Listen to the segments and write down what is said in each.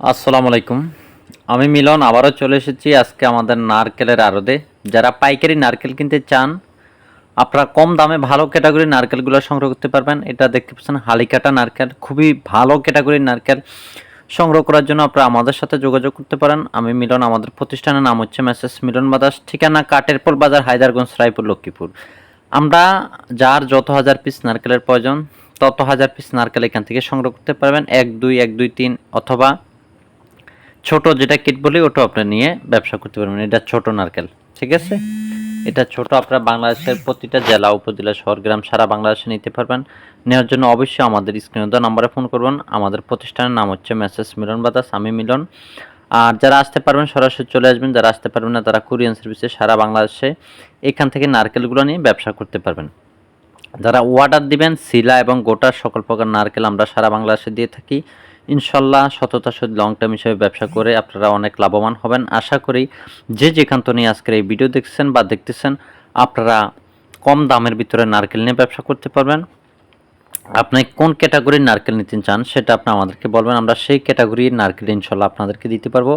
আসসালামু আলাইকুম। আমি মিলন, আবারও চলে এসেছি আজকে আমাদের নারকেলের আড়দে যারা পাইকারি নারকেল কিনতে চান, আপনারা কম দামে ভালো ক্যাটাগরির নারকেলগুলো সংগ্রহ করতে পারবেন। এটা দেখতে পাচ্ছেন, হালিকাটা নারকেল, খুবই ভালো ক্যাটাগরির নারকেল। সংগ্রহ করার জন্য আপনারা আমাদের সাথে যোগাযোগ করতে পারেন। আমি মিলন, আমাদের প্রতিষ্ঠানের নাম হচ্ছে মেসেস মিলন বাদাস ঠিকানা কাটেরপোল বাজার, হায়দারগঞ্জ, রায়পুর, লক্ষ্মীপুর। আমরা যার যত হাজার পিস নারকেলের প্রয়োজন, তত হাজার পিস নারকেল এখান থেকে সংগ্রহ করতে পারবেন। এক, দুই এক, দুই, তিন অথবা ছোট যেটা কিট বলি, ওটা আপনি নিয়ে ব্যবসা করতে পারবেন। এটা ছোট নারকেল, ঠিক আছে? এটা ছোট, আপনারা বাংলাদেশের প্রতিটা জেলা, উপজেলা, শহর, গ্রাম সারা বাংলাদেশে নিতে পারবেন। নেওয়ার জন্য অবশ্যই আমাদের স্ক্রিনে দেওয়া নাম্বারে ফোন করবেন। আমাদের প্রতিষ্ঠানের নাম হচ্ছে মেসেজ মিলন বা বাদাস আমি মিলন। আর যারা আসতে পারবেন, সরাসরি চলে আসবেন। যারা আসতে পারবেন না, তারা কুরিয়ান সার্ভিসে সারা বাংলাদেশে এখান থেকে নারকেলগুলো নিয়ে ব্যবসা করতে পারবেন। যারা অর্ডার দিবেন, শিলা এবং গোটার সকল প্রকার নারকেল আমরা সারা বাংলাদেশে দিয়ে থাকি। ইনশাল্লাহ সততার সাথে লং টার্ম হিসেবে ব্যবসা করে আপনারা অনেক লাভবান হবেন। আশা করি যে যেখান থেকে নিয়ে আজকের এই ভিডিও দেখছেন বা দেখতেছেন, আপনারা কম দামের ভিতরে নারকেল নিয়ে ব্যবসা করতে পারবেন। আপনি কোন ক্যাটাগরির নারকেল নিতে চান সেটা আপনি আমাদেরকে বলবেন, আমরা সেই ক্যাটাগরির নারকেল ইনশাল্লাহ আপনাদেরকে দিতে পারব।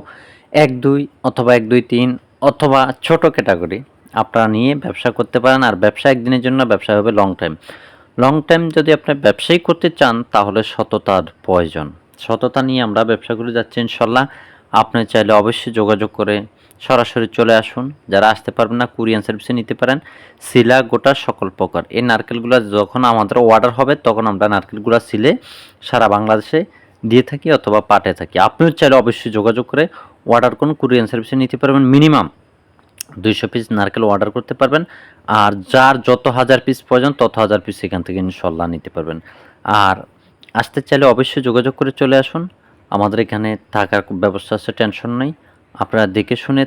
এক, দুই অথবা এক, দুই, তিন অথবা ছোট ক্যাটাগরি আপনারা নিয়ে ব্যবসা করতে পারেন। আর ব্যবসা একদিনের জন্য ব্যবসা হবে লং টাইম লং টাইম যদি আপনি ব্যবসায়ী করতে চান, তাহলে সততার প্রয়োজন। সততা নিয়ে আমরা ব্যবসা করে যাচ্ছি ইনশাল্লাহ। আপনি চাইলে অবশ্যই যোগাযোগ করে সরাসরি চলে আসুন। যারা আসতে পারবেন না, কুরিয়ান সার্ভিসে নিতে পারেন। শিলা গোটা সকল প্রকার। এই নারকেলগুলো যখন আমাদের অর্ডার হবে, তখন আমরা নারকেলগুলো সিলে সারা বাংলাদেশে দিয়ে থাকি অথবা পাঠে থাকি। আপনিও চাইলে অবশ্যই যোগাযোগ করে অর্ডার করুন, কুরিয়ান সার্ভিসে নিতে পারবেন মিনিমাম দুইশো পিস নারকেল অর্ডার করতে পারবেন। আর যার যত হাজার পিস প্রয়োজন, তত হাজার পিস এখান থেকে ইনশাল্লাহ নিতে পারবেন। আর আসতে চাইলে অবশ্যই যোগাযোগ করে চলে আসুন। আমাদের এখানে থাকার ব্যবস্থা আছে, টেনশন নেই। আপনারা দেখে শুনে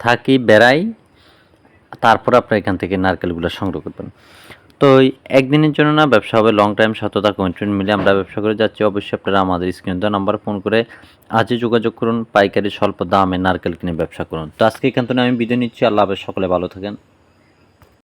থাকি, বেড়াই, তারপর আপনারা এখান থেকে নারকেলগুলো সংগ্রহ করবেন। তো একদিনের জন্য না, ব্যবসা হবে লং টাইম সততা কমিটমেন্ট মিলে আমরা ব্যবসা করে যাচ্ছি। অবশ্যই আপনারা আমাদের স্ক্রিন দেওয়া নাম্বার ফোন করে আজই যোগাযোগ করুন, পাইকারি স্বল্প দামে নারকেল কিনে ব্যবসা করুন। তো আজকে এখান থেকে আমি বিদায় নিচ্ছি, আল্লাহ সকলে ভালো থাকেন।